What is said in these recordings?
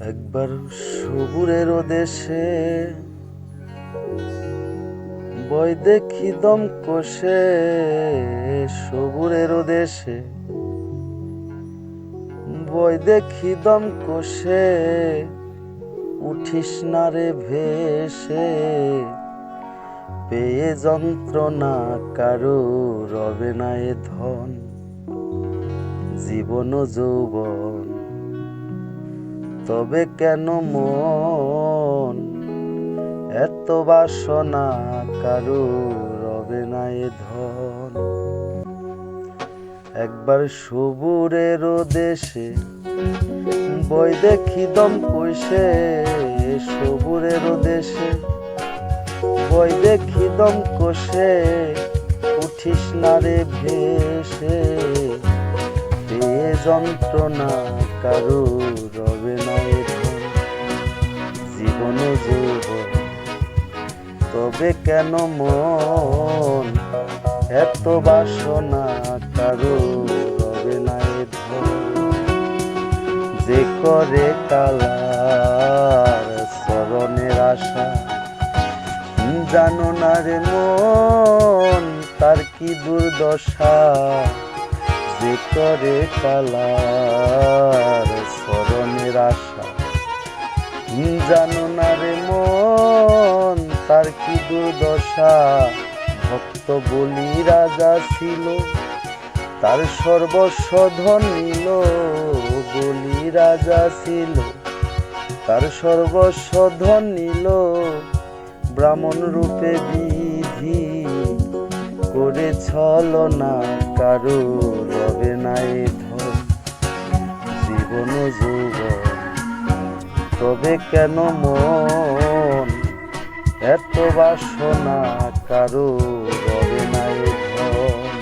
একবার সবুরের দেশে। বই দেখি দম কষে সবুরের দেশে। বই দেখি দম কষে উঠিস না রে ভেসে। পেয়ে যন্ত্রণা কারও রবে না এ ধন। জীবন যৌবন তবে কেন মন? এত বাসনা কারু রবে না এ ধন। একবার সবুরের দেশে বই দেখি দম কইসে, সবুরের দেশে বই দেখি দম কষে উঠিস না রে ভেসে। যন্ত্রণা কারও রবে জীবন যৌবন তবে কেন মন এত বাসনা কারও রবে না এ ধন? যে করে কালার স্মরণের আশা, জানো না রে মন, তার কি দুর্দশা? যে করে কালার স্মরণের আশা জানো না রে মন, তার কি দুর্দশা? ভক্ত বলি রাজা ছিল, তার সর্বস্ব ধন নিল বলি রাজা ছিল, তার সর্বস্ব ধন নিল ব্রাহ্মণ রূপে বিধি করে ছল না কারও তবে কেন মন? এত বাসনা কারও রবে না এ ধন।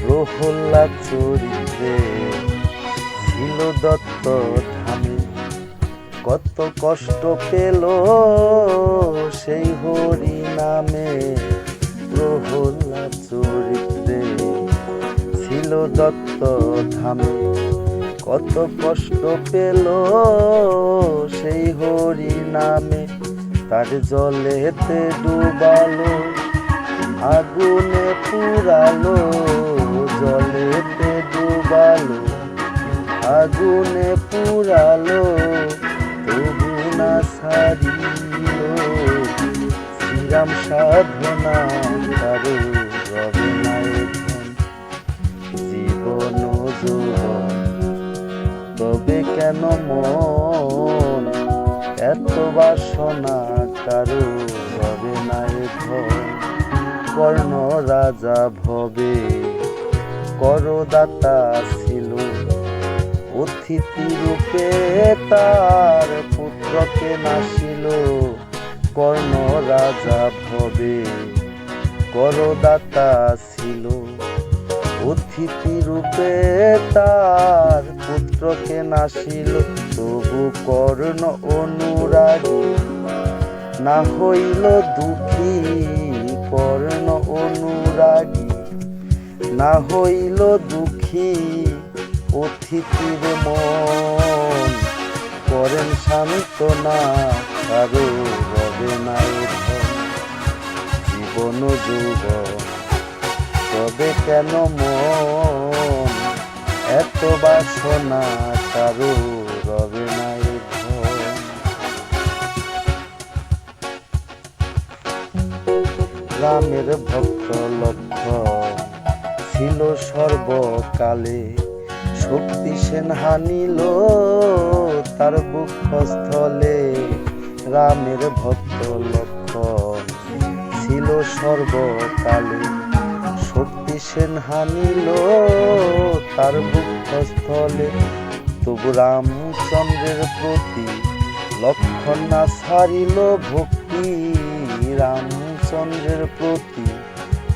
প্রহল্লাদ চরিত্রে ছিল দত্ত ধামে। কত কষ্ট পেল সেই হরি নামে প্রহল্লাদ চরিত্রে ছিল দত্ত ধামে। কত কষ্ট পেল সেই হরি নামে তার জলেতে ডুবালো, আগুনে পুরালো জলেতে ডুবালো, আগুনে পুরালো তবু না সারিল শ্রীরাম সাধনা কারও কেন মন। এত বাসনা কারও রবে না কর্ণ রাজা ভবে, করদাতা ছিল। অতিথি রূপে তার পুত্রকে নাসিল কর্ণ রাজা ভবে, করদাতা ছিল। অতিথি রূপে তার পুত্রকে নাসিল, তবু কর্ণ অনুরাগী। না হইল দুঃখী, কর্ণ অনুরাগী। না হইল দুঃখী, অতিথির মন। করেন সান্ত্বনা, কারও রবে না জীবন যুবন তবে কেন মন? এত বাসনা কারও রবে না এ ধন। রামের ভক্ত লক্ষ্য ছিল সর্বকালে। শক্তি সেন হানিল তার বুকস্থলে। রামের ভক্ত লক্ষণ ছিল সর্বকালে। শক্তি সেন হানিল, তার বুকস্থলে তবু রামচন্দ্রের প্রতি লক্ষণ না ছাড়িল ভক্তি। রামচন্দ্রের প্রতি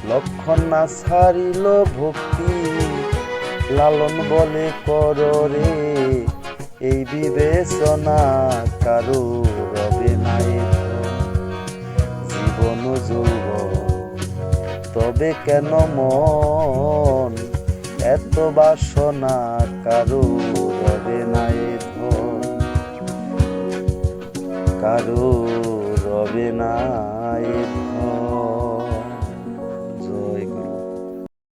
লক্ষণ না ছাড়িল ভক্তি। লালন বলে, কর রে, এই বিবেচনা কারও রবে নাই জীবন যৌবন তবে কেন মন? এত বাসনা কারও রবে না ধন। কারও রবে নাই ধন।